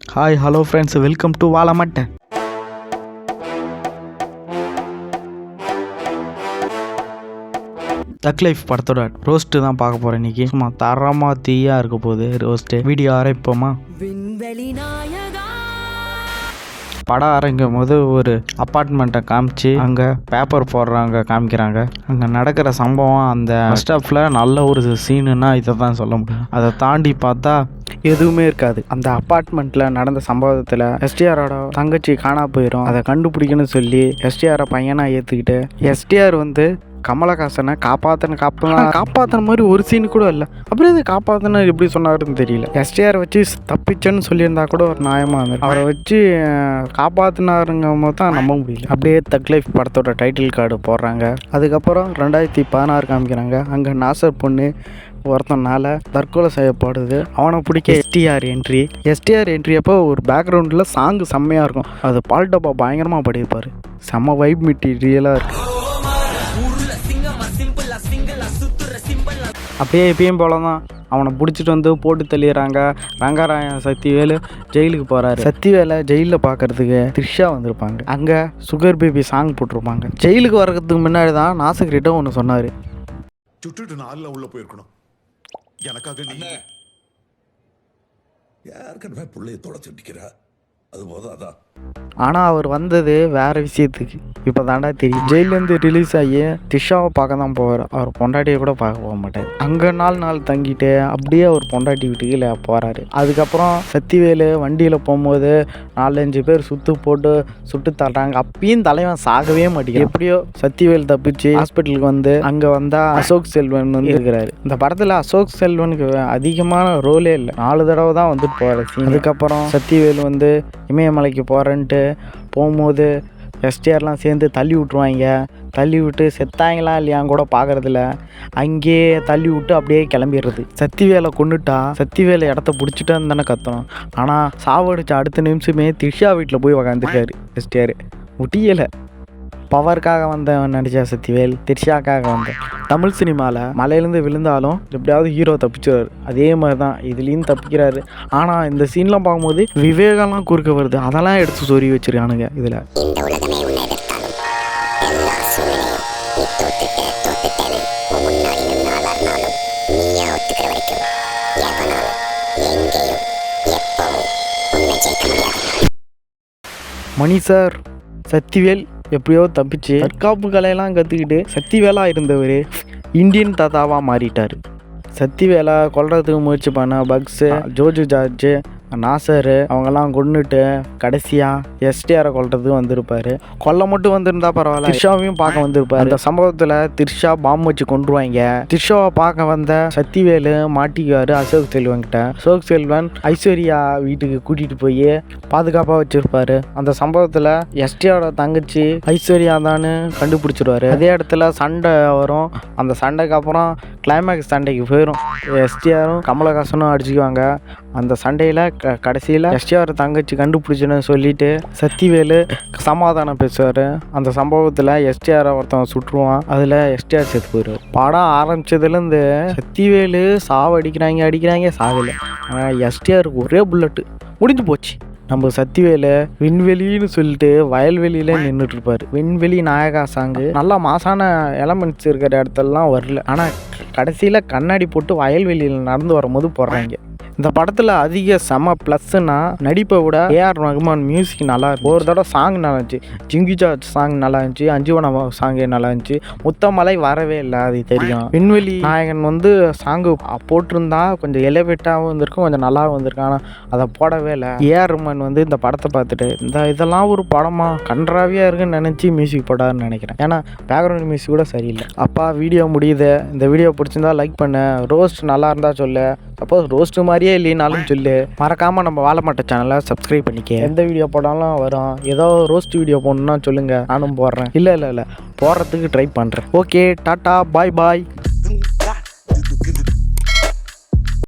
Hi hello friends welcome to வாழமாட்டேன் thug life படத்தோட roast தான் பார்க்க போகிறேன் இன்றைக்கி சும்மா தரமாக தீயாக இருக்க போகுது ரோஸ்ட்டு வீடியோ ஆரம்பிப்போமா? படம் ஆரம்பிக்கும் போது ஒரு அப்பார்ட்மெண்ட்டை காமிச்சு அங்கே பேப்பர் போடுறாங்க காமிக்கிறாங்க. அங்கே நடக்கிற சம்பவம் அந்த பஸ் ஸ்டாப்பில் நல்ல ஒரு சீனுன்னா இதை தான் சொல்ல முடியும். அதை தாண்டி பார்த்தா எதுவுமே இருக்காது. அந்த அப்பார்ட்மெண்ட்டில் நடந்த சம்பவத்தில் எஸ்டிஆரோட தங்கச்சி காணா போயிடும் அதை கண்டுபிடிக்கணும்னு சொல்லி எஸ்டிஆரை பையனாக ஏற்றுக்கிட்டு எஸ்டிஆர் வந்து கமலஹாசனை காப்பாத்தன காப்பா காப்பாத்தின மாதிரி ஒரு சீன் கூட இல்லை. அப்படியே இது காப்பாத்தின? எப்படி சொன்னாருன்னு தெரியல. எஸ்டிஆர் வச்சு தப்பிச்சேன்னு சொல்லியிருந்தா கூட ஒரு நியாயமாக இருந்தது அவரை வச்சு காப்பாத்தினாருங்கும் போது தான் நம்ப முடியல. அப்படியே தக் லைஃப் படத்தோட டைட்டில் கார்டு போடுறாங்க. அதுக்கப்புறம் ரெண்டாயிரத்தி பதினாறு காமிக்கிறாங்க. அங்கே நாசர் பொண்ணு ஒருத்தனால தற்கொலை செய்யப்படுது. அவனை பிடிக்க எஸ்டிஆர் என்ட்ரி எஸ்டிஆர் என்ட்ரி அப்போ ஒரு பேக்ரவுண்டில் சாங்கு செம்மையாக இருக்கும். அது பால் டப்பா பயங்கரமாக படிப்பார் செம்ம வைப் மெட்டீரியலாக இருக்கும் அப்படியே எப்பயும் போல தான் அவனை பிடிச்சிட்டு வந்து போட்டு தள்ளிடுறாங்க. ரங்கராயன் சக்திவேலு ஜெயிலுக்கு போகிறாரு சக்திவேலை ஜெயிலில் பார்க்கறதுக்கு த்ரிஷா வந்திருப்பாங்க. அங்கே சுகர் பேபி சாங் போட்டிருப்பாங்க. ஜெயிலுக்கு வர்றதுக்கு முன்னாடி தான் நாசகிட்ட ஒன்று சொன்னார். சுட்டுட்டு நாளில் உள்ளே போயிருக்கணும். எனக்காக நீ யாருக்கனவே பிள்ளைய தொலைச்சிட்டிக்கிறா அது போதும் அதான். ஆனால் அவர் வந்தது வேறு விஷயத்துக்கு. இப்போ தாண்டா தெரியும். ஜெயிலேருந்து ரிலீஸ் ஆகி திஷாவை பார்க்க தான் போவார். அவர் பொண்டாட்டியை கூட பார்க்க போக மாட்டார். அங்கே நாலு நாள் தங்கிட்டு அப்படியே அவர் பொண்டாட்டி வீட்டுக்கு போகிறாரு அதுக்கப்புறம் சத்திவேலு வண்டியில் போகும்போது நாலஞ்சு பேர் சுற்று போட்டு சுட்டு தள்ளுறாங்க அப்பயும் தலைவன் சாகவே மாட்டேங்குது எப்படியோ சத்திவேல் தப்பிச்சு ஹாஸ்பிட்டலுக்கு வந்து அங்கே வந்தால் அசோக் செல்வன் வந்து இருக்கிறாரு. இந்த படத்தில் அசோக் செல்வனுக்கு அதிகமான ரோலே இல்லை. நாலு தடவை தான் வந்துட்டு போகிறாரு அதுக்கப்புறம் சத்திவேல் வந்து இமயமலைக்கு போகிறேன்ட்டு போகும்போது எஸ்டிஆர்லாம் சேர்ந்து தள்ளி விட்ருவாங்க தள்ளி விட்டு செத்தாங்களா இல்லையான்னு கூட பார்க்கறதில்ல அங்கேயே தள்ளி விட்டு அப்படியே கிளம்பிடுறது. சத்திவேலை கொண்டுட்டா சத்திவேலை இடத்த பிடிச்சிட்டான்னு தானே கத்தணும். ஆனால் சாவடிச்ச அடுத்த நிமிஷமே திஷா வீட்டில் போய் உக்காந்துருக்காரு எஸ்டிஆர். முடியலை பவருக்காக வந்தவன் நடிச்சா சத்திவேல் திரிஷாக்காக வந்தேன் தமிழ் சினிமாவில் மலையிலேருந்து விழுந்தாலும் எப்படியாவது ஹீரோ தப்பிச்சிடுறாரு. அதே மாதிரி தான் இதுலேயும் தப்பிக்கிறாரு. ஆனால் இந்த சீன்லாம் பார்க்கும்போது விவேகம்லாம் குறுக்க வருது. அதெல்லாம் எடுத்து சொறி வச்சிருக்கானுங்க இதில். மணி சார் சத்திவேல் எப்படியோ தப்பிச்சு தற்காப்பு கலையெல்லாம் கற்றுக்கிட்டு சத்திவேலா இருந்தவர் இந்தியன் தாத்தாவாக மாறிட்டார். சத்திவேலா கொல்றதுக்கு முயற்சி பண்ண பக்ஸு ஜோஜு ஜார்ஜு நாசர் அவங்கெல்லாம் கொண்டுட்டு கடைசியாக எஸ்டிஆரை கொல்றதுக்கு வந்திருப்பாரு. கொல்ல மட்டும் வந்திருந்தா பரவாயில்ல. திர்ஷாவையும் பார்க்க வந்திருப்பாரு. அந்த சம்பவத்தில் திரிஷா பாம்பு வச்சு கொண்டுருவாங்க திரிஷாவை பார்க்க வந்த சக்திவேலு மாட்டிக்குவார் அசோக் செல்வன் கிட்ட அசோக் செல்வன் ஐஸ்வர்யா வீட்டுக்கு கூட்டிகிட்டு போய் பாதுகாப்பாக வச்சுருப்பாரு. அந்த சம்பவத்தில் எஸ்டிஆரோட தங்கச்சி ஐஸ்வர்யா தான்னு கண்டுபிடிச்சிருவாரு. அதே இடத்துல சண்டை வரும். அந்த சண்டைக்கு அப்புறம் கிளைமேக்ஸ் சண்டைக்கு போயிடும் எஸ்டிஆரும் கமலஹாசனும் அடிச்சுக்குவாங்க. அந்த சண்டையில் க கடைசியில் எஸ்டிஆர் தங்கச்சி கண்டுபிடிச்சுன்னு சொல்லிட்டு சத்திவேலு சமாதானம் பேசுவார். அந்த சம்பவத்தில் எஸ்டிஆரை ஒருத்தன் சுட்டுருவான். அதில் எஸ்டிஆர் செத்து போயிடுவார் படம் ஆரம்பிச்சதுலேருந்து சத்திவேலு சாவு அடிக்கிறாங்க அடிக்கிறாங்க சாகலை. ஆனால் எஸ்டிஆருக்கு ஒரே புல்லட்டு முடிஞ்சு போச்சு. நம்ம சத்திவேலு விண்வெளின்னு சொல்லிட்டு வயல்வெளியில நின்றுட்டு இருப்பாரு விண்வெளி நாயகா சாங்கு நல்லா மாசான எலமெண்ட்ஸ் இருக்கிற இடத்துலலாம் வரல. ஆனால் கடைசியில் கண்ணாடி போட்டு வயல்வெளியில் நடந்து வரும்போது போடுறாங்க. இந்த படத்தில் அதிக செம ப்ளஸ்ஸுனா நடிப்பை விட ஏஆர் ரகுமான் மியூசிக் நல்லா இருக்கு. ஒரு தடவை சாங் நல்லா இருந்துச்சு. ஜிங்கிஜா சாங் நல்லா இருந்துச்சு. அஞ்சுவன சாங் நல்லா இருந்துச்சு. முத்தமலை வரவே இல்லை அது தெரியும். விண்வெளி நாயகன் வந்து சாங்கு போட்டிருந்தா கொஞ்சம் எலிவேட்டாகவும் இருந்திருக்கும் கொஞ்சம் நல்லாவும் வந்திருக்கும் ஆனால் அதை போடவே இல்லை. ஏஆர் ரஹ்மான் வந்து இந்த படத்தை பார்த்துட்டு இந்த இதெல்லாம் ஒரு படமா? கன்றாவியாக இருக்குன்னு நினச்சி மியூசிக் போடாருன்னு நினைக்கிறேன். ஏன்னா பேக்ரவுண்ட் மியூசிக் கூட சரியில்லை. அப்பா வீடியோ முடியுது. இந்த வீடியோ பிடிச்சிருந்தா லைக் பண்ண. ரோஸ்ட் நல்லா இருந்தால் சொல்லு. சப்போஸ் ரோஸ்ட் மாதிரியே இல்லைனாலும் சொல்லு. மறக்காமல் நம்ம வாழமாட்ட சேனலை சப்ஸ்கிரைப் பண்ணிக்க. எந்த வீடியோ போட்டாலும் வரும். ஏதோ ரோஸ்ட் வீடியோ போடணும்னா சொல்லுங்கள் நானும் போடுறேன். இல்லை இல்லை இல்லை. போடுறதுக்கு ட்ரை பண்ணுறேன் ஓகே டாட்டா பாய் பாய்